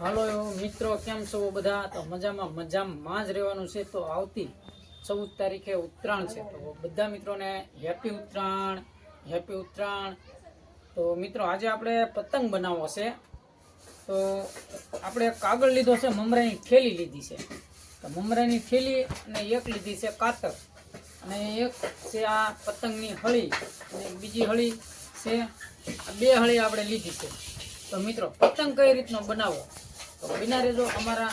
હાલો મિત્રો, કેમ છો બધા? તો મજામાં મજામાં જ રહેવાનું છે. તો આવતી ચૌદ તારીખે ઉત્તરાયણ છે. તો બધા મિત્રોને હેપી ઉત્તરાયણ હેપી ઉત્તરાયણ. તો મિત્રો, આજે આપણે પતંગ બનાવવો છે. તો આપણે કાગળ લીધો છે મમરાની થેલી લીધી છે. તો મમરાની થેલી અને એક લીધી છે કાતર. અને એક છે આ પતંગની હળી અને બીજી હળી છે. બે હળી આપણે લીધી છે. તો મિત્રો, પતંગ કઈ રીતનો બનાવો તો બિના રહેજો અમારા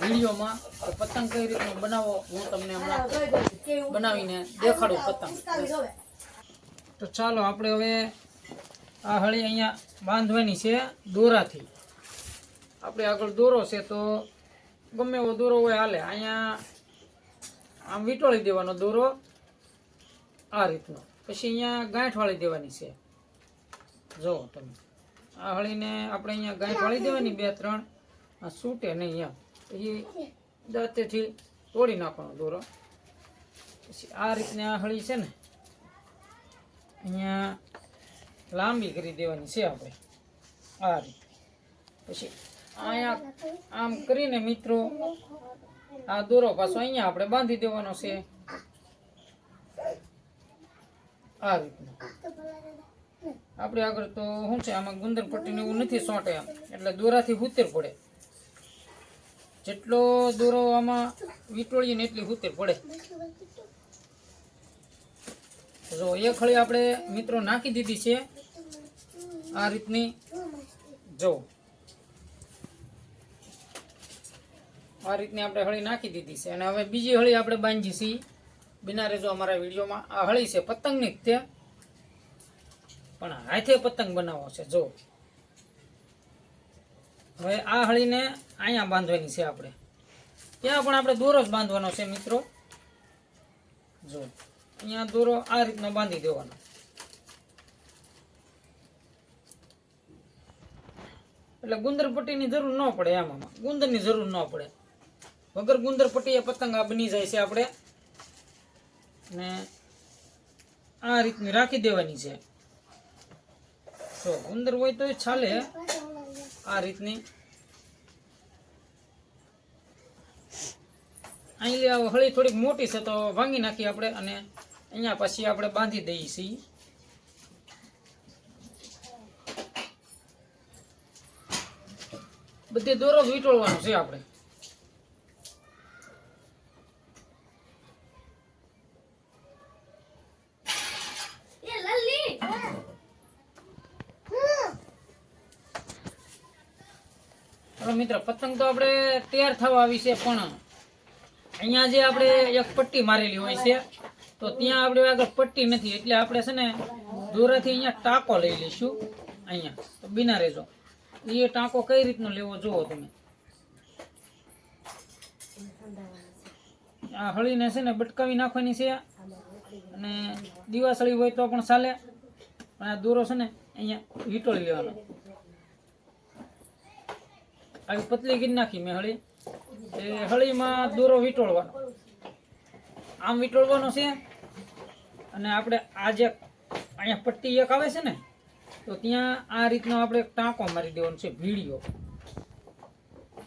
વિડીયોમાં પતંગ કઈ રીતનું બનાવો હું તમને હમણાં બનાવીને દેખાડું પતંગ. તો ચાલો આપણે હવે આ હળી અહીંયા બાંધવાની છે દોરાથી. આપણે આગળ દોરો છે તો ગમે એવો દોરો હોય હાલે. અહીંયા આમ વીંટોળી દેવાનો દોરો આ રીતનો. પછી અહીંયા ગાંઠ વાળી દેવાની છે. જુઓ તમે. આ હળીને આપણે અહીંયા ગાંઠ વાળી દેવાની બે ત્રણ. આ સૂટે નહીં એમ. એ દાંતેથી તોડી નાખવાનો દોરો. પછી આ રીતની આ હળી છે ને, અહીંયા લાંબી કરી દેવાની છે આપણે. આ રીતે. પછી અહીંયા આમ કરીને મિત્રો, આ દોરો પાછો અહીંયા આપણે બાંધી દેવાનો છે. આ રીતનો. આપણે આગળ તો શું છે, આમાં ગુંદર પટ્ટીને એવું નથી સોંટે એમ. એટલે દોરાથી હુતેર પડે. જેટલો દોરો આમાં વીંટોળીએ ને એટલી હુતેર પડે. જો એક હળી આપણે મિત્રો નાખી દીધી છે. આ રીતની. જો. આ રીતની આપણે હળી નાખી દીધી છે. અને હવે બીજી હળી આપણે બાંધી છીએ બિના રેજો અમારા વિડીયોમાં આ હળી છે પતંગની તે. પણ હાથે પતંગ બનાવો છે. જો. હવે આ હળીને અહીંયા બાંધવાની છે આપણે. ત્યાં પણ આપણે દોરો જ બાંધવાનો છે મિત્રો. જો, અહીંયા દોરો આ રીતનો બાંધી દેવાનો. એટલે ગુંદર પટ્ટીની જરૂર ન પડે આમાં. ગુંદરની જરૂર ન પડે. વગર ગુંદર પટ્ટી એ પતંગ આ બની જાય છે આપણે. ને આ રીતની રાખી દેવાની છે. જો, ગુંદર હોય તો ચાલે. આ રીતની. અહીં હળી થોડીક મોટી છે તો ભાંગી નાખીએ આપણે અને અહીંયા પછી આપણે બાંધી દઈએ છીએ. બધી દોરો જ વીંટોળવાનો છે આપણે. મિત્ર પતંગ તો આપણે તૈયાર થવા આવી છે પણ અહીંયા જે આપણે એક પટ્ટી મારેલી હોય છે, તો ત્યાં આપણે આગળ પટ્ટી નથી, એટલે આપણે છે ને દોરાથી અહીંયા ટાંકો લઈ લઈશું, અહીંયા. તો બિના રહેજો. એ ટાંકો કઈ રીતનો લેવો જુઓ તમે. આ હળીને છે ને બટકાવી નાખવાની છે, અને દિવાસળી હોય તો પણ ચાલે, પણ આ દોરો છે ને અહીંયા વીટોળી લેવાનો. આવી પતલી કરી નાખી મેં હળી. એ હળીમાં દોરો વીંટોળવાનો. આમ વીંટોળવાનો છે, અને આપણે આ જે અહીંયા પટ્ટી એક આવે છે ને, તો ત્યાં આ રીતનો આપણે ટાંકો મારી દેવાનો છે ભીડીઓ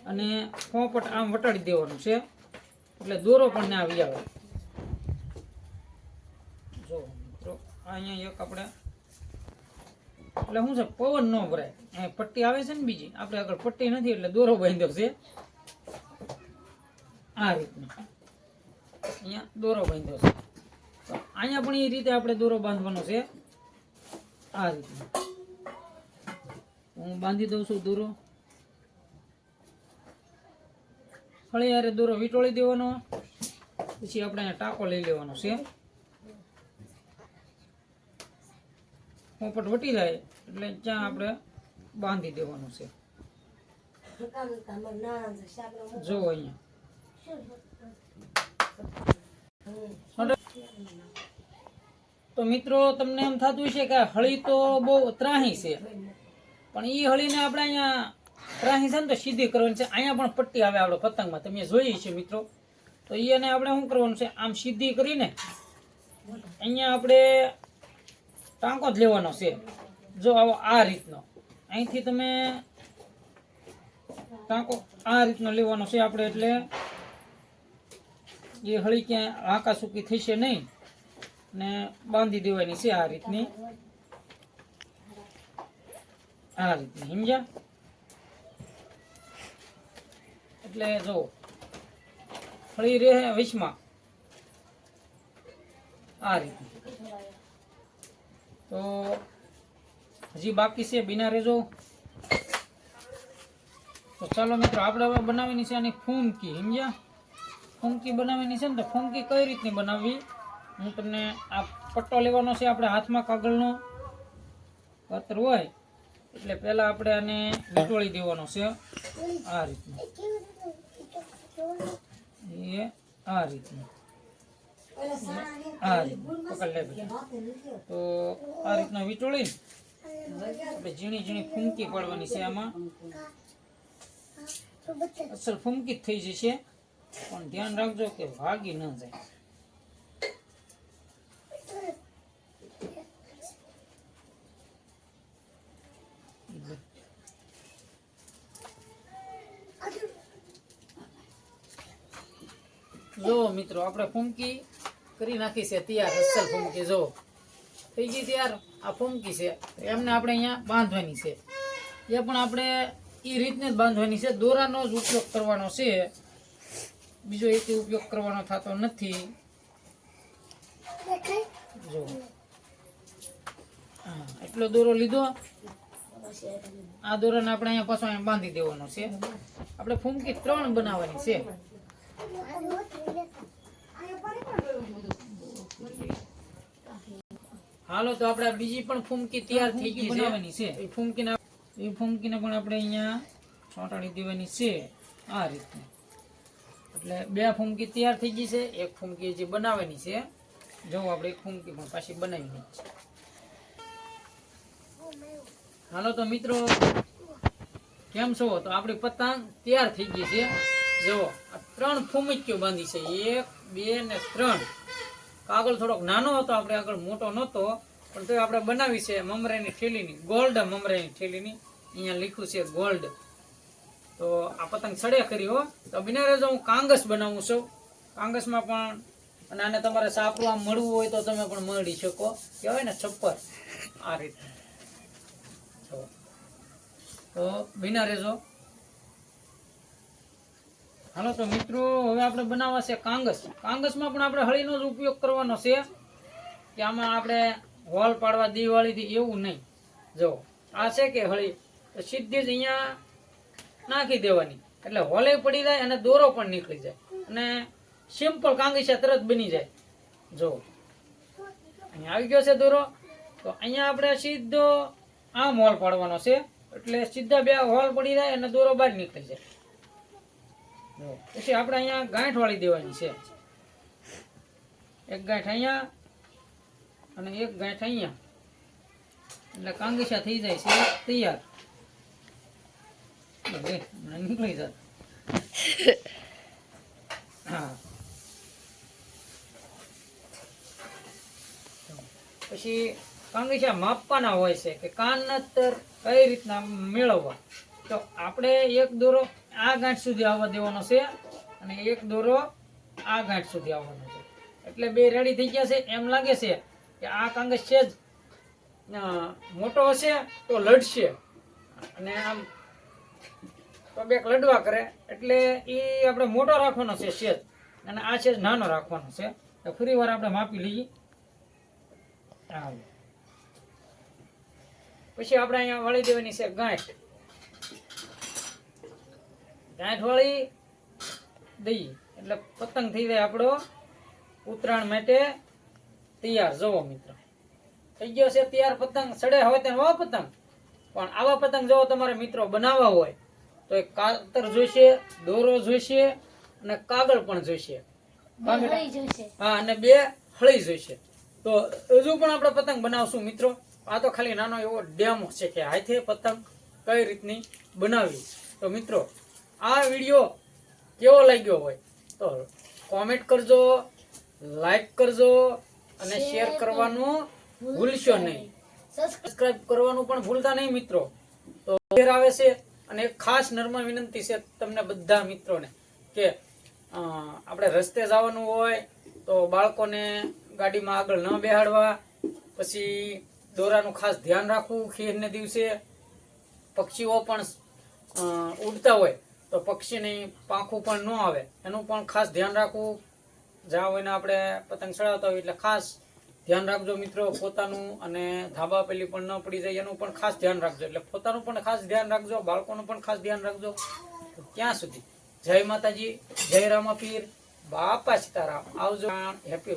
અને પોપટ આમ વટાડી દેવાનું છે, એટલે દોરો પણ ના આવી આવે. જો મિત્રો, અહીંયા એક આપણે, એટલે શું છે, પવન ન ભરાય. અહીં પટ્ટી આવે છે ને બીજી, આપણે આગળ પટ્ટી નથી, એટલે દોરો બાંધ્યો છે. આ રીતનો. અહીંયા દોરો બાંધ્યો છે. તો અહીંયા પણ એ રીતે આપણે દોરો બાંધવાનો છે. આ રીતનો. હું બાંધી દઉં છું દોરો. ફળી યારે દોરો વીંટોળી દેવાનો. પછી આપણે અહીંયા ટાંકો લઈ લેવાનો છે. પોપટ વટી જાય એટલે ત્યાં આપણે બાંધી દેવાનું છે. જો અહીંયા. તો મિત્રો, તમને એમ થતું છે કે હળી તો બહુ ત્રાહી છે. પણ એ હળીને આપણે અહીંયા ત્રાહી છે ને તો સીધી કરવાની છે. અહીંયા પણ પટ્ટી આવે આપણે પતંગમાં. તમે જોઈએ છે મિત્રો. તો એને આપણે શું કરવાનું છે? આમ સીધી કરીને અહીંયા આપણે ટાંકો જ લેવાનો છે. જો આવો આ રીતનો. અહીંથી તમે ટાંકો આ રીતનો લેવાનો છે આપણે એટલે એ હળી ક્યાંય આકા સૂકી થશે નહીં, ને બાંધી દેવાની છે આ રીતની. આ રીતની, સમજ્યા? એટલે જો, હળી રહે વિશમાં આ રીતની. તો હજી બાકી છે બિના રેજો. તો ચાલો મિત્રો, આપણે હવે બનાવીની છે આની ફૂમકી સમજ્યા? ફૂમકી બનાવવાની છે ને, તો ફૂંકી કઈ રીતની બનાવવી? હું તમને આ પટ્ટો લેવાનો છે આપણે હાથમાં કાગળનો. પત્ર હોય, એટલે પહેલાં આપણે આને વીંટોળી દેવાનો છે. આ રીતનું. એ આ રીતનું. આ રીતનું. પકડ લે તો આ રીતના વીંટોળી આપણે ઝીણી ઝીણી ફૂંકી પાડવાની છે આમાં. અસલ ફૂંકી થઈ જશે. પણ ધ્યાન રાખજો કે ભાગી ન જાય. જો મિત્રો, આપણે ફૂમકી કરી નાખી છે તૈયાર, અસલ ફૂમકી, જો. થઈ ગઈ તૈયાર? આ ફૂમકી છે. એમને આપણે અહીંયા બાંધવાની છે. એ પણ આપણે એ રીતને જ બાંધવાની છે. દોરાનો જ ઉપયોગ કરવાનો છે. બીજો એક ઉપયોગ કરવાનો થતો નથી. જો. હા એટલો દોરો લીધો. આ દોરાને આપણે અહીંયા પાછો અહીંયા બાંધી દેવાનો છે. આપણે ફૂમકી ત્રણ બનાવવાની છે. હાલો તો આપણે બીજી પણ ફૂમકી તૈયાર થઈ ગઈ બનાવવાની છે. એ ફૂમકીને એ ફૂમકીને પણ આપણે અહીંયા ચોંટાડી દેવાની છે. આ રીતની એટલે બે ફૂમકી તૈયાર થઈ ગઈ છે. એક ફૂમકી જે બનાવવાની છે. જો આપણે એક ફૂમકી પણ પાછી બનાવી છે હાલો તો મિત્રો, કેમ છો? તો આપણી પતંગ તૈયાર થઈ ગઈ છે. જુઓ આ ત્રણ ફૂમકીઓ બાંધી છે. એક, બે ને ત્રણ. કાગળ થોડોક નાનો હતો, આપણે આગળ મોટો નહોતો. પણ તો આપણે બનાવી છે મમરાની થેલીની, ગોલ્ડ મમરાની થેલીની. અહીંયા લખ્યું છે ગોલ્ડ. તો આ પતંગ સડે કરી હો. તો બિના રહેજો હું કાંગસ બનાવું છું. કાંગસમાં પણ અને આને તમારે સાપરું આમ મળવું હોય તો તમે પણ મળી શકો. કહેવાય ને છપ્પર. આ રીતે. તો બિના રહેજો હાલો તો મિત્રો, હવે આપણે બનાવવા છે કાંગસ. કાંગસમાં પણ આપણે હળીનો જ ઉપયોગ કરવાનો છે કે આમાં આપણે હોલ પાડવા દિવાળીથી એવું નહીં. જો, આ છે કે હળી? તો સીધી જ અહીંયા નાખી દેવાની. એટલે હોલે પડી જાય અને દોરો પણ નીકળી જાય. અને સિમ્પલ કાંગીસા તરત બની જાય. જો. અહીંયા આવી ગયો છે દોરો. તો અહીંયા આપણે સીધો આમ હોલ પાડવાનો છે. એટલે સીધા બે હોલ પડી જાય અને દોરો બહાર નીકળી જાય. પછી આપણે અહીંયા ગાંઠ વાળી દેવાની છે. એક ગાંઠ અહીંયા અને એક ગાંઠ અહીંયા. એટલે કાંગીસા થઈ જાય છે. તૈયાર. નીકળી જાત પછી કાંગીસા માપવાના હોય છે કે કાન નતર કઈ રીતના મેળવવા? તો આપણે એક દોરો આ ગાંઠ સુધી આવવા દેવાનો છે અને એક દોરો આ ગાંઠ સુધી આવવાનો છે. એટલે બે રેડી થઈ ગયા છે. એમ લાગે છે કે આ કાંગસ છે જ મોટો હશે તો લડશે. અને આમ તો બેક લડવા કરે. એટલે એ આપણે મોટો રાખવાનો છે શેજ. અને આ શેજ નાનો રાખવાનો છે. તો ફરી વાર આપણે માપી લઈએ. પછી આપણે અહીંયા વળી દેવાની છે ગાંઠ. ગાંઠ વળી દઈએ. એટલે પતંગ થઈ જાય આપણો ઉત્તરાયણ માટે તૈયાર. જવો મિત્રો. થઈ ગયો છે તૈયાર પતંગ. સડે હવે તેને પતંગ. પણ આવા પતંગ જો તમારે મિત્રો બનાવવા હોય તો એક કાતર જોઈશે દોરો જોઈશે અને કાગળ પણ જોઈશે. હા હા અને બે હળી જોઈશે. તો હજુ પણ આપણે પતંગ બનાવશું મિત્રો. આ તો ખાલી નાનો એવો ડેમો છે કે હાથે પતંગ કઈ રીતની બનાવવી. તો મિત્રો આ વીડિયો કેવો લાગ્યો હોય તો કોમેન્ટ કરજો લાઈક કરજો અને શેર કરવાનું ભૂલશો નહીં. સબસ્ક્રાઇબ કરવાનું પણ ભૂલતા નહીં મિત્રો. તો ઘેર આવે છે અને ખાસ નર્મ વિનંતી છે તમને બધા મિત્રોને કે આપણે રસ્તે જવાનું હોય તો બાળકોને ગાડીમાં આગળ ન બેહાડવા. પછી દોરાનું ખાસ ધ્યાન રાખવું ખીરને દિવસે. પક્ષીઓ પણ ઉડતા હોય તો પક્ષીની પાંખું પણ ન આવે. એનું પણ ખાસ ધ્યાન રાખવું. જ્યાં હોય આપણે પતંગ ચડાવતા હોય એટલે ખાસ ધ્યાન રાખજો મિત્રો, પોતાનું અને ધાબા પેલી પણ ન પડી જાય એનું પણ ખાસ ધ્યાન રાખજો. એટલે પોતાનું પણ ખાસ ધ્યાન રાખજો, બાળકોનું પણ ખાસ ધ્યાન રાખજો. ત્યાં સુધી. જય માતાજી, જય રામાપીર. બાપા સીતારામ. આવજો. હેપી